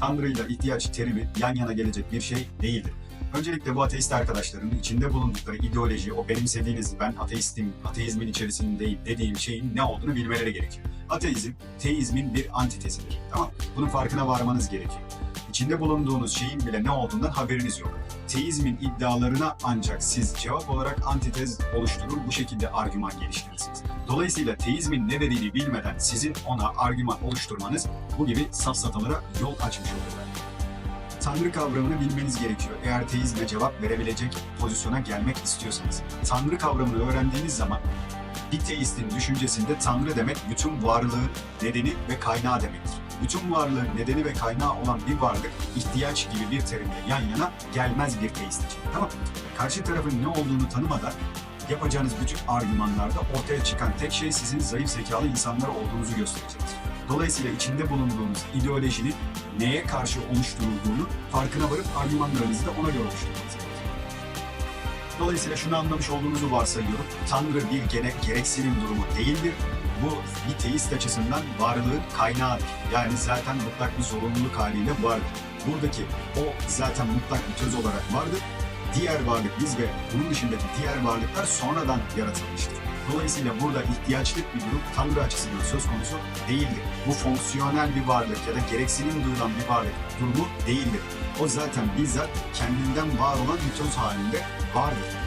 Tanrı ile ihtiyaç terimi yan yana gelecek bir şey değildir. Öncelikle bu ateist arkadaşların içinde bulundukları ideoloji, o benimsediğiniz ben ateistim, ateizmin içerisindeyim dediğim şeyin ne olduğunu bilmeleri gerekiyor. Ateizm, teizmin bir antitesidir. Tamam Bunun farkına varmanız gerekiyor. İçinde bulunduğunuz şeyin bile ne olduğundan haberiniz yok. Teizmin iddialarına ancak siz cevap olarak antitez oluşturur, bu şekilde argüman geliştirirsiniz. Dolayısıyla teizmin ne dediğini bilmeden sizin ona argüman oluşturmanız bu gibi safsatalara yol açmış olur. Tanrı kavramını bilmeniz gerekiyor. Eğer teizme cevap verebilecek pozisyona gelmek istiyorsanız. Tanrı kavramını öğrendiğiniz zaman bir teistin düşüncesinde Tanrı demek bütün varlığın nedeni ve kaynağı demektir. Bütün varlığın nedeni ve kaynağı olan bir varlık ihtiyaç gibi bir terimle yan yana gelmez bir teist için. Tamam? Karşı tarafın ne olduğunu tanımadan yapacağınız bütün argümanlarda ortaya çıkan tek şey sizin zayıf zekalı insanlar olduğunuzu gösterecektir. Dolayısıyla içinde bulunduğunuz ideolojinin neye karşı oluşturulduğunu farkına varıp argümanlarınızı da ona göre oluşturmanız. Dolayısıyla şunu anlamış olduğunuzu varsayıyorum. Tanrı bir gene, gereksinim durumu değildir. Bu bir teist açısından varlığın kaynağıdır. Yani zaten mutlak bir zorunluluk haliyle vardır. Buradaki o zaten mutlak bir töz olarak vardır. Diğer varlık biz ve bunun dışındaki diğer varlıklar sonradan yaratılmıştır. Dolayısıyla burada ihtiyaçlık bir durum Tanrı açısından söz konusu değildir. Bu fonksiyonel bir varlık ya da gereksinim duyulan bir varlık durumu değildir. O zaten bizzat kendinden var olan bir söz halinde vardır.